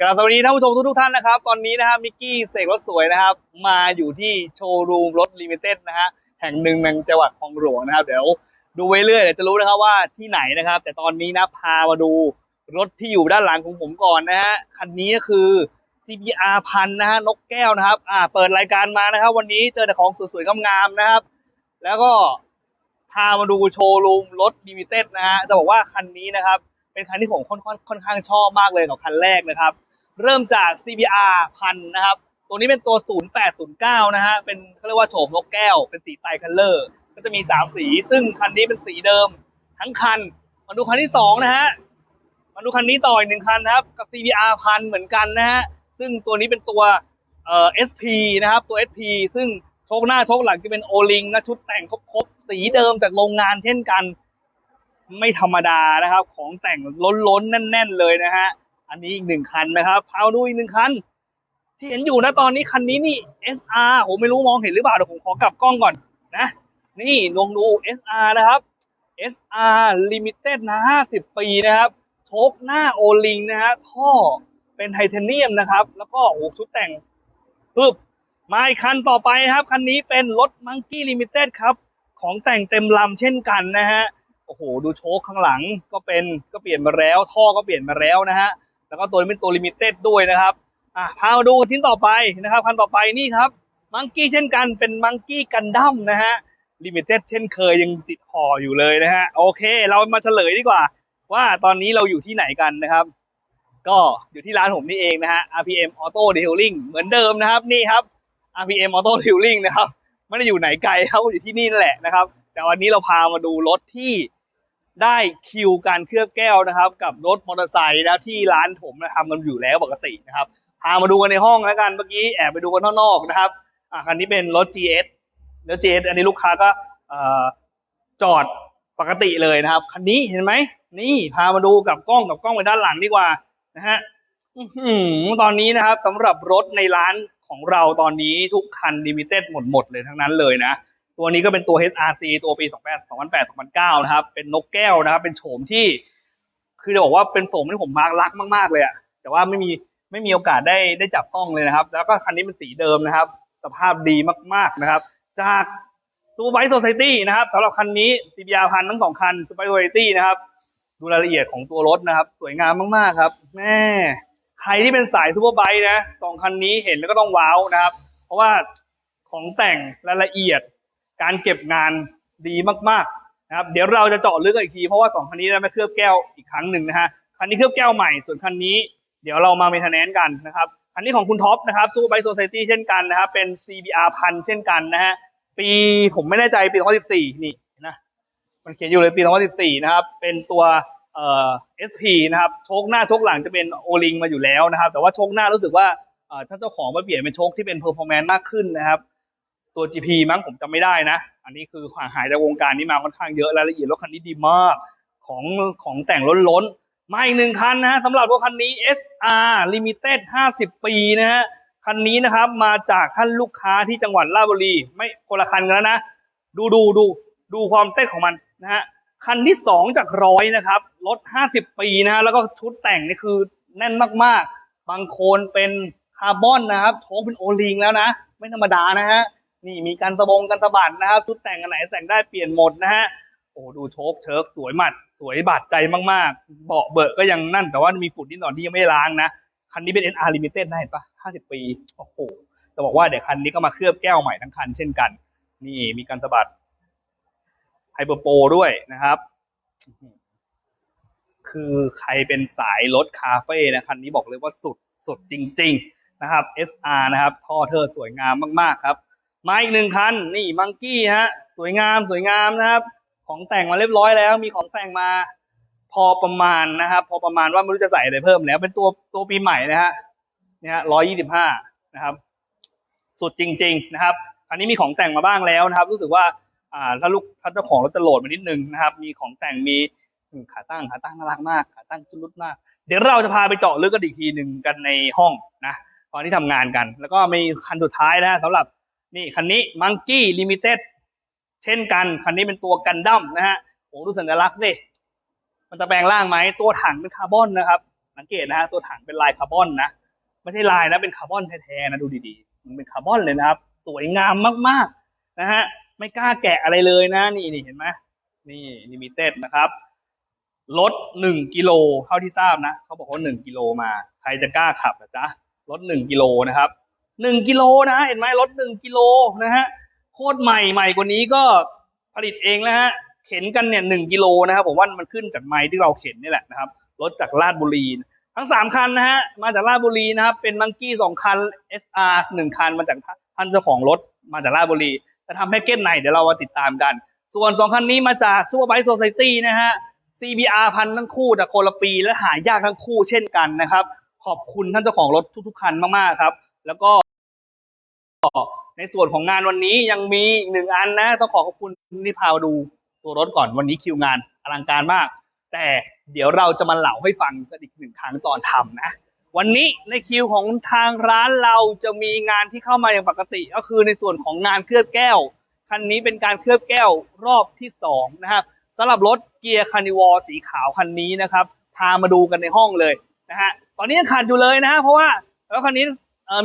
กราบสวัสดีท่านผู้ชมทุกๆท่านนะครับ ตอนนี้นะครับมิกกี้เสกรถสวยนะครับ มาอยู่ที่โชว์รูมรถลิมิเต็ดนะฮะแห่งหนึ่งในจังหวัดคลองหลวงนะครับ เดี๋ยวดูไว้เรื่อยเดี๋ยวจะรู้นะครับว่าที่ไหนนะครับ แต่ตอนนี้นะพามาดูรถที่อยู่ด้านหลังของผมก่อนนะฮะคันนี้ก็คือ CBR พันนะฮะนกแก้วนะครับ อ่า เปิดรายการมานะครับ วันนี้เจอแต่ของสวยๆงามๆนะครับ แล้วก็ พามาดูโชว์รูมรถลิมิเต็ดนะฮะจะบอกว่าคันนี้นะครับ เป็นคันที่ผมค่อนข้างค่อนข้างชอบมากเลยกับคันแรกนะครับ เริ่มจาก CBR พันนะครับ ตัวนี้เป็นตัว 0809 นะฮะ เป็นเขาเรียกว่าโฉมนกแก้ว เป็นสีไตคัลเลอร์ ก็จะมี 3 สี ซึ่งคันนี้เป็นสีเดิม ทั้งคัน มาดูคันที่ 2 นะฮะ มาดูคันนี้ต่ออีกหนึ่งคันนะครับ กับ CBR พันเหมือนกันนะฮะ ซึ่งตัวนี้เป็นตัวเอ่อ SP นะครับ ตัว SP ซึ่งโชคหน้าโชคหลังจะเป็นโอลิงนะชุดแต่งครบ สีเดิมจากโรงงานเช่นกัน ไม่ธรรมดานะครับ ของแต่งล้นๆแน่น ๆ เลยนะฮะอันนี้อีกหนึ่งคันนะครับพาดูอีกหนึ่งคัน ที่เห็นอยู่นะตอนนี้คันนี้นี่ SR ผมไม่รู้มองเห็นหรือเปล่าเดี๋ยวผมขอกลับกล้องก่อนนะ นี่ลองดู SR นะครับ SR Limited นะ 50 ปีนะครับโชคหน้าโอลิงนะฮะท่อเป็นไทเทเนียมนะครับ แล้วก็โอ้โหชุดแต่งปึ๊บมาอีกคันต่อไปครับ คันนี้เป็นรถ Monkey Limited ครับ ของแต่งเต็มลำเช่นกันนะฮะโอ้โหดูโชคข้างหลังก็เป็นก็เปลี่ยนมาแล้ว ท่อก็เปลี่ยนมาแล้วนะฮะแล้วก็ตัวนี้เป็นตัวลิมิเต็ดด้วยนะครับอะพามาดูชิ้นต่อไปนะครับคันต่อไปนี่ครับมังกี้เช่นกันเป็นมังกี้กันดั้มนะฮะลิมิเต็ดเช่นเคยยังติดห่ออยู่เลยนะฮะโอเค เรามาเฉลยดีกว่า ว่าตอนนี้เราอยู่ที่ไหนกันนะครับ ก็อยู่ที่ร้านผมนี่เองนะฮะ RPM Auto Detailing เหมือนเดิมนะครับนี่ครับ RPM Auto Detailing นะครับ ไม่ได้อยู่ไหนไกลครับอยู่ที่นี่แหละนะครับ แต่วันนี้เราพามาดูรถที่ได้คิวการเคลือบแก้วนะครับ กับรถมอเตอร์ไซค์นะที่ร้านผมนะทำกันอยู่แล้วปกตินะครับ พามาดูกันในห้องแล้วกันเมื่อกี้แอบไปดูกันข้างนอกนะครับอะคันนี้เป็นรถ GS แล้ว GS อันนี้ลูกค้าก็อจอดปกติเลยนะครับคันนี้เห็นไหมนี่พามาดูกับกล้องกับกล้องไปด้านหลังดีกว่านะฮะตอนนี้นะครับสำหรับรถในร้าน ของเราตอนนี้ทุกคันลิมิเต็ดหมดหมดเลยทั้งนั้นเลยนะ ตัวนี้ก็เป็นตัว HRC ตัวปี2008 2008 2009 นะครับ เป็นนกแก้วนะครับ เป็นโฉมที่ คือจะบอกว่าเป็นโฉมที่ผมมารักมาก ๆ เลยอะแต่ว่าไม่มีไม่มีโอกาสได้ได้จับต้องเลยนะครับ แล้วก็คันนี้เป็นสีเดิมนะครับ สภาพดีมาก ๆ นะครับ จากซูไบโซซตี้นะครับสำหรับคันนี้ CBR พันทั้งสองคันซูไบโซซตี้นะครับ ดูรายละเอียดของตัวรถนะครับ สวยงามมาก ๆ ครับ แม่ ใครที่เป็นสายซูเปอร์ไบค์นะสองคันนี้เห็นแล้วก็ต้องว้าวนะครับ เพราะว่าของแต่งรายละเอียด การเก็บงานดีมากๆนะครับ เดี๋ยวเราจะเจาะลึกอีกที เพราะว่าสองคันนี้ได้มาเคลือบแก้วอีกครั้งหนึ่งนะฮะคันนี้เคลือบแก้วใหม่ส่วนคันนี้ เดี๋ยวเรามาเมนเทนแนนกันนะครับคันนี้ของคุณท็อปนะครับซูเปอร์ไบค์โซซตี้เช่นกันนะครับเป็น CBR พันเช่นกันนะฮะปีผมไม่แน่ใจปี 2014 นี่นะมันเขียนอยู่เลยปี 2014 นะครับ เป็นตัว เอ่อ SP นะครับโชคหน้าโชคหลังจะเป็นโอลิงมาอยู่แล้วนะครับ แต่ว่าโชคหน้ารู้สึกว่าเอ่อถ้าเจ้าของมาเปลี่ยนเป็นโชคที่เป็นเพอร์ฟอร์แมนซ์มากขึ้นนะครับ ตัว GP มั้งผมจำไม่ได้นะ อันนี้คือห่างหายจากวงการนี้มาค่อนข้างเยอะรายละเอียดรถคันนี้ดีมากของของแต่งล้นๆมาอีกหนึ่งคันนะฮะสำหรับรถคันนี้ SR Limited 50 ปีนะฮะคันนี้นะครับมาจากท่านลูกค้าที่จังหวัดราชบุรี ไม่คนละคันกันแล้วนะ ดูดูดูดูความเต้นของมันนะฮะ คันที่สองจากร้อยนะครับ รถ50ปีนะฮะแล้วก็ชุดแต่งนี่คือแน่นมากๆ บางโคนเป็นคาร์บอนนะครับโชคเป็นโอลิงแล้วนะ ไม่ธรรมดานะฮะ นี่มีการสะบงกันสะบัดนะครับ ชุดแต่งอันไหนแต่งได้เปลี่ยนหมดนะฮะ โอ้ดูโชคเชิร์กสวยหมัด สวยบาดใจมากๆ เบาะเบอะก็ยังนั่น แต่ว่ามีฝุ่นนิดหน่อยที่ยังไม่ล้างนะ คันนี้เป็น NR Limited นะเห็นปะ50ปี โอ้โห จะบอกว่าเดี๋ยวคันนี้ก็มาเคลือบแก้วใหม่ทั้งคันเช่นกัน นี่มีการสะบัด ไฮเปอร์โปรด้วยนะครับ คือใครเป็นสายรถคาเฟ่นะคันนี้บอกเลยว่าสุดสุดจริง ๆนะครับ SR นะครับ ท่อเธอสวยงามมากๆครับ มาอีกหนึ่งคัน นี่มังกี้ฮะ สวยงามสวยงามนะครับ ของแต่งมาเรียบร้อยแล้ว มีของแต่งมาพอประมาณนะครับ พอประมาณว่าไม่รู้จะใส่อะไรเพิ่มแล้ว เป็นตัวตัวปีใหม่นะฮะเนี่ยฮะร้อยยี่สิบห้านะครับ สุดจริง ๆ นะครับ อันนี้มีของแต่งมาบ้างแล้วนะครับ รู้สึกว่า อ่าถ้าลูกถ้าเจ้าของรถจะโหลดมานิดนึงนะครับ มีของแต่งมีขาตั้งขาตั้งน่ารักมาก ขาตั้งจุลุดมาก เดี๋ยวเราจะพาไปเจาะลึกกันอีกทีหนึ่งกันในห้องนะตอนที่ทำงานกัน แล้วก็มีคันสุดท้ายนะสำหรับนี่คันนี้ Monkey Limited เช่นกัน คันนี้เป็นตัวกันดั้มนะฮะโอ้ดูสัญลักษณ์สิมันจะแปลงร่างไหมตัวถังเป็นคาร์บอนนะครับสังเกตนะฮะตัวถังเป็นลายคาร์บอนนะไม่ใช่ลายนะเป็นคาร์บอนแท้ๆนะดูดีๆมันเป็นคาร์บอนเลยนะครับ สวยงามมากๆนะฮะ ไม่กล้าแกะอะไรเลยนะ นี่นี่เห็นไหมนี่ลิมิเต็ดนะครับลดหนึ่งกิโลเท่าที่ทราบนะเขาบอกว่าหนึ่งกิโลมา ใครจะกล้าขับนะจ๊ะลดหนึ่งกิโลนะครับหนึ่งกิโลนะเห็นไหมลดหนึ่งกิโลนะฮะโคตรใหม่ใหม่กว่านี้ก็ผลิตเองแล้วฮะเข็นกันเนี่ยหนึ่งกิโลนะครับผมว่ามันขึ้นจากไม้ที่เราเข็นนี่แหละนะครับรถจากลาดบุรี ทั้งสามคันนะฮะมาจากราชบุรีนะครับเป็นมังกี้สองคัน SR หนึ่งคันมาจากท่านเจ้าของรถมาจากราชบุรี จะทำแพ็กเกจไหนเดี๋ยวเรามาติดตามกัน ส่วนสองคันนี้มาจาก Super Bike Society นะฮะ CBR พันทั้งคู่จากคนละปีและหายากทั้งคู่เช่นกันนะครับ ขอบคุณท่านเจ้าของรถทุกๆคันมากๆครับ แล้วก็ในส่วนของงานวันนี้ยังมีอีกหนึ่งอันนะต้องขอขอบคุณที่พามาดูตัวรถก่อนวันนี้คิวงานอลังการมาก แต่เดี๋ยวเราจะมาเล่าให้ฟังกันอีกหนึ่งครั้งตอนทำนะ วันนี้ในคิวของทางร้านเราจะมีงานที่เข้ามาอย่างปกติ ก็คือในส่วนของงานเคลือบแก้ว คันนี้เป็นการเคลือบแก้วรอบที่สองนะครับสำหรับรถเกียร์คานิวอลสีขาวคันนี้นะครับพามาดูกันในห้องเลยนะฮะตอนนี้ยังขาดอยู่เลยนะฮะเพราะว่าแล้วคันนี้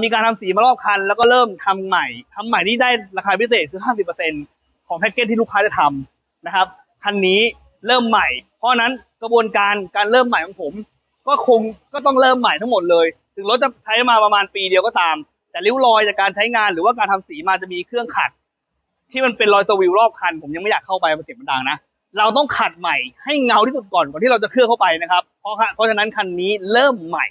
มีการทำสีมารอบคัน แล้วก็เริ่มทำใหม่ทำใหม่ที่ได้ราคาพิเศษคือ 50%ของแพ็กเกจที่ลูกค้าจะทำนะครับคันนี้เริ่มใหม่ เพราะนั้นกระบวนการการเริ่มใหม่ของผม ก็คงก็ต้องเริ่มใหม่ทั้งหมดเลย ถึงรถจะใช้มาประมาณปีเดียวก็ตาม แต่ริ้วรอยจากการใช้งานหรือว่าการทำสีมาจะมีเครื่องขัด ที่มันเป็นรอยสวิวรอบคัน ผมยังไม่อยากเข้าไปมันเสียงมันดังนะเราต้องขัดใหม่ให้เงาที่สุดก่อนก่อนที่เราจะเคลือบเข้าไปนะครับ เพราะเพราะฉะนั้นคันนี้เริ่มใหม่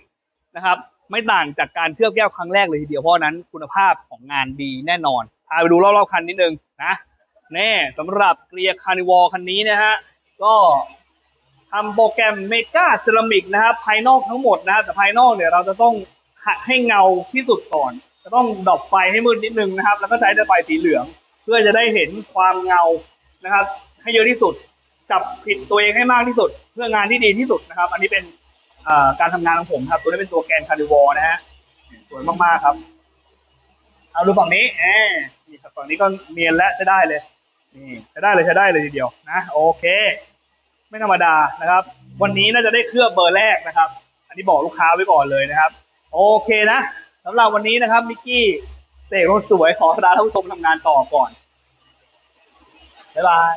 นะครับ ไม่ต่างจากการเคลือบแก้วครั้งแรกเลยทีเดียวเพราะนั้นคุณภาพของงานดีแน่นอนพาไปดูรอบๆคันนิดนึงนะแน่สำหรับเกลียร์คาร์นิวอลคันนี้นะฮะก็ ทำโปรแกรมเมกาเซรามิกนะครับภายนอกทั้งหมดนะฮะแต่ภายนอกเนี่ยเราจะต้องหัดให้เงาที่สุดก่อน จะต้องดรอปไฟให้มืดนิดนึงนะครับ แล้วก็ใช้ต่ไฟสีเหลือง เพื่อจะได้เห็นความเงานะครับ ให้เยอะที่สุดจับผิดตัวเองให้มากที่สุด เพื่องานที่ดีที่สุดนะครับ อันนี้เป็นการทำงานของผมครับ ตัวนี้เป็นตัวแกนคาริวอนะฮะสวยมากๆครับ เอาดูฝั่งนี้แอบนี่ครับฝั่งนี้ก็เนียนและใช้ได้เลยนี่ใช้ได้เลยใช้ได้เลยทีเดียวนะ โอเค ไม่ธรรมดานะครับ วันนี้น่าจะได้เคลือบเบอร์แรกนะครับ อันนี้บอกลูกค้าไว้ก่อนเลยนะครับ โอเคนะสำหรับวันนี้นะครับมิกกี้เสกรถสวยขอลาท่านผู้ชมทำงานต่อก่อนบ๊ายบาย